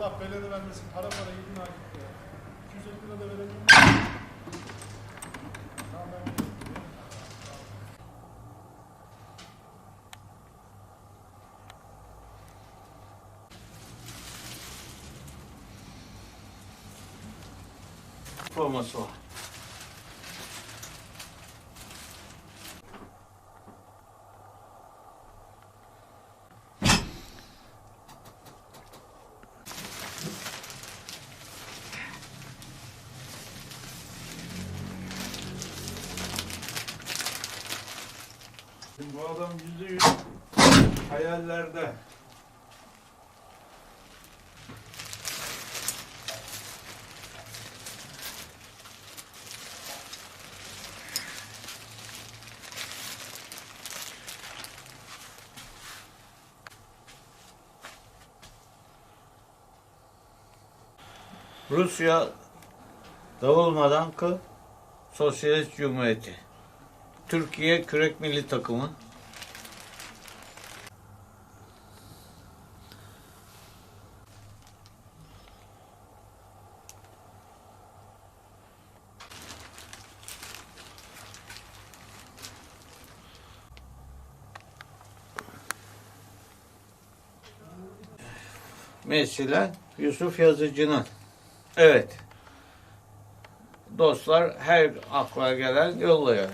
Allah belanı vermesin. Para para yedin gitti ya. 250 lira da verelim. Tamam ben veririm. forması var. Şimdi bu adam yüzde yüz hayallerde. Rusya dağılmadan kı Sosyalist Cumhuriyeti. Türkiye kürek milli takımı. Mesela Yusuf Yazıcı'nın. Evet. Dostlar her akla gelen yolluyor.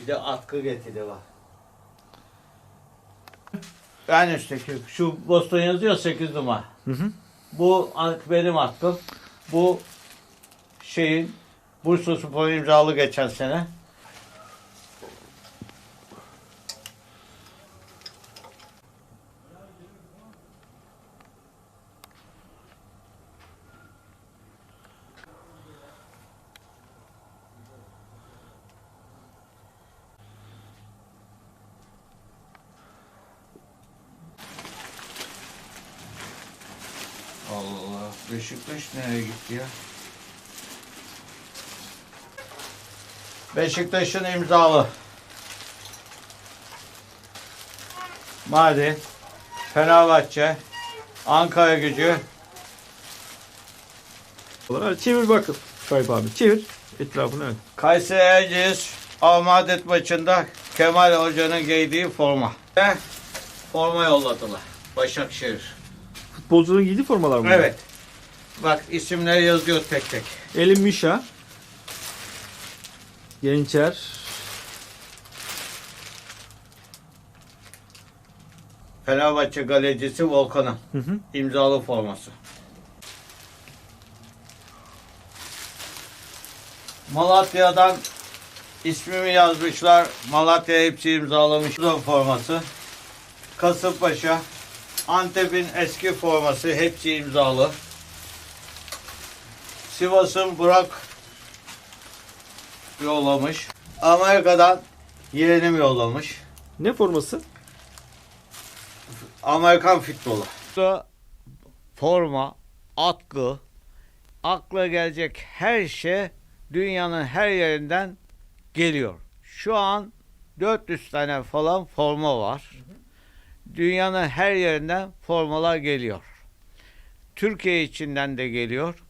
Bir de atkı getirdi bak. Ben üstteki şu Boston yazıyor 8 numara. Bu at- benim atkım. Bu şeyin Bursa Spor imzalı geçen sene. Allah Allah. Beşiktaş nereye gitti ya? Beşiktaş'ın imzalı. Mardin, Fenerbahçe, Ankara gücü, Hadi çevir bakın. Kayıp abi çevir. Etrafını evet. Kayseri Erciyes, Almadet maçında Kemal Hoca'nın giydiği forma. Ve forma yolladılar. Başakşehir. Futbolcuların giydiği formalar mı? Evet. Bak isimleri yazıyor tek tek. Elim Mişa. Gençer. Fenerbahçe galecisi Volkan'ın Hı hı. imzalı forması. Malatya'dan ismimi yazmışlar. Malatya hepsi imzalamış Bu forması. Kasımpaşa, Antep'in eski forması hepsi imzalı. Sivas'ın Burak yollamış. Amerika'dan yeğenim yollamış. Ne forması? Amerikan futbolu. Forma, atkı, akla gelecek her şey dünyanın her yerinden geliyor. Şu an 400 tane falan forma var. Dünyanın her yerinden formalar geliyor. Türkiye içinden de geliyor.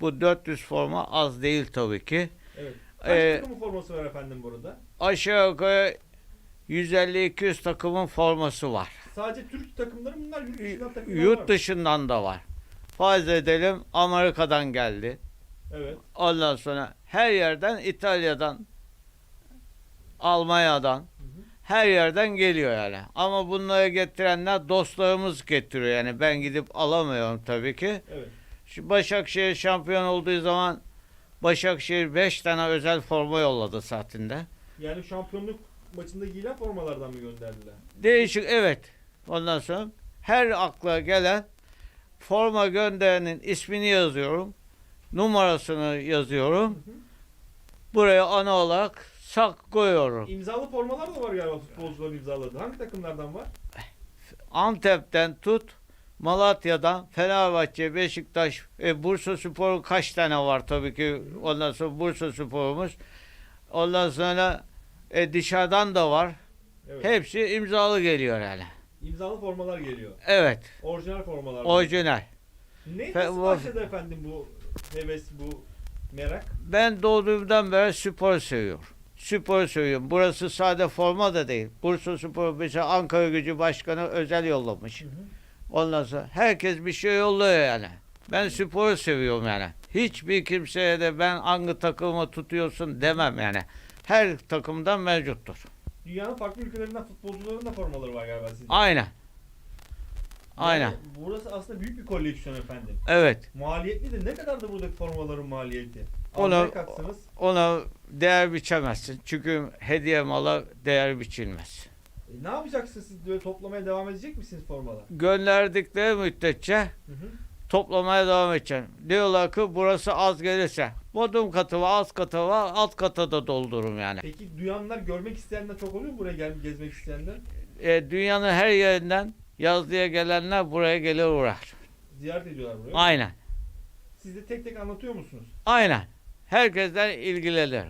Bu 400 forma az değil tabii ki. Evet. Kaç Ee, takımın forması var efendim burada? Aşağı yukarı 150-200 takımın forması var. Sadece Türk takımları mı bunlar? Yurt dışından takımlar var Yurt dışından da var. Farz edelim Amerika'dan geldi. Evet. Ondan sonra her yerden İtalya'dan, Almanya'dan her yerden geliyor yani. Ama bunları getirenler dostlarımız getiriyor yani. Ben gidip alamıyorum tabii ki. Evet. Şu Başakşehir şampiyon olduğu zaman Başakşehir 5 tane özel forma yolladı saatinde. Yani şampiyonluk maçında giyilen formalardan mı gönderdiler? Değişik evet. Ondan sonra her akla gelen forma gönderenin ismini yazıyorum. Numarasını yazıyorum. Buraya ana olarak sak koyuyorum. İmzalı formalar da var galiba futbolcuların imzaladığı. Hangi takımlardan var? Antep'ten tut Malatya'dan Fenerbahçe, Beşiktaş, e, Bursa Spor'un kaç tane var tabii ki. Ondan sonra Bursa Spor'umuz. Ondan sonra e, dışarıdan da var. Evet. Hepsi imzalı geliyor yani. İmzalı formalar geliyor. Evet. Orijinal formalar. Orijinal. Ne nasıl başladı efendim bu heves, bu merak? Ben doğduğumdan beri spor seviyorum. Spor seviyorum. Burası sade forma da değil. Bursa Spor mesela Ankara Gücü Başkanı özel yollamış. Ondan sonra herkes bir şey yolluyor yani. Ben sporu seviyorum yani. Hiçbir kimseye de ben hangi takımı tutuyorsun demem yani. Her takımdan mevcuttur. Dünyanın farklı ülkelerinden futbolcuların da formaları var galiba sizin. Aynen. Aynen. Burası aslında büyük bir koleksiyon efendim. Evet. Maliyetli de ne kadar da buradaki formaların maliyeti? Kalksanız Ona değer biçemezsin. Çünkü hediye mala değer biçilmez. E, ne yapacaksınız siz böyle toplamaya devam edecek misiniz formalar? Gönderdikleri müddetçe Hı hı. toplamaya devam edeceğim. Diyorlar ki burası az gelirse. Bodrum katı var, alt katı var, alt kata da doldururum yani. Peki duyanlar, görmek isteyenler çok oluyor mu buraya gelip gezmek isteyenler? E, dünyanın her yerinden yazlıya gelenler buraya gelir uğrar. Ziyaret ediyorlar buraya. Aynen. Siz de tek tek anlatıyor musunuz? Aynen. Herkesten ilgilenir.